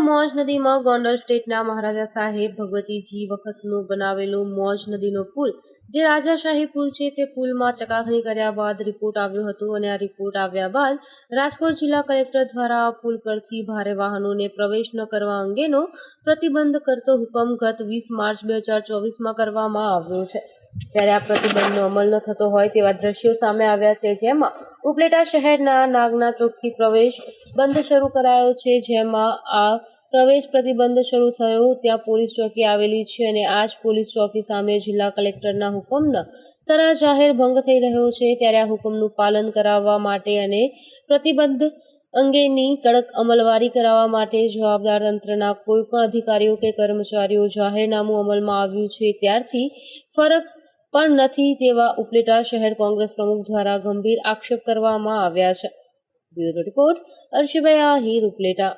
મોજ નદીમાં ગોંડલ સ્ટેટના મહારાજા સાહેબ ભગવતીજી વખતનું બનાવેલો મોજ નદીનો પુલ, જે રાજાશાહી પુલ છે તે પુલમાં ચકાસણી કર્યા બાદ રિપોર્ટ આવ્યો હતો અને આ રિપોર્ટ આવ્યા બાદ રાજકોટ જિલ્લા કલેક્ટર દ્વારા પુલ પરથી ભારે વાહનોને પ્રવેશ ન કરવા અંગેનો પ્રતિબંધ કરતો હુકમ ગત વીસ માર્ચ બે હજાર ચોવીસમાં કરવામાં આવ્યો છે. ત્યારે આ પ્રતિબંધનો અમલ ન થતો હોય તેવા દ્રશ્યો સામે આવ્યા છે, જેમાં ઉપલેટા શહેરના નાગના ચોકથી પ્રવેશ બંધ શરૂ કરાયો છે, જેમાં આ પ્રવેશ પ્રતિબંધ શરૂ થયો. ત્યાં પોલીસ ચોકી આવેલી છે અને આ જ પોલીસ ચોકી સામે જિલ્લા કલેક્ટરના હુકમનો સરા જાહેર ભંગ થઈ રહ્યો છે. ત્યારે આ હુકમનું પાલન કરાવવા માટે અને પ્રતિબંધ અંગેની કડક અમલવારી કરાવવા માટે જવાબદાર તંત્રના કોઈ પણ અધિકારીઓ કે કર્મચારીઓ જાહેરનામું અમલમાં આવ્યું છે. ત્યારથી ફરક પણ નથી તેવા ઉપલેટા શહેર કોંગ્રેસ પ્રમુખ દ્વારા ગંભીર આક્ષેપ કરવામાં આવ્યા છે. Bureau report Arshibhai Ahir Upleta.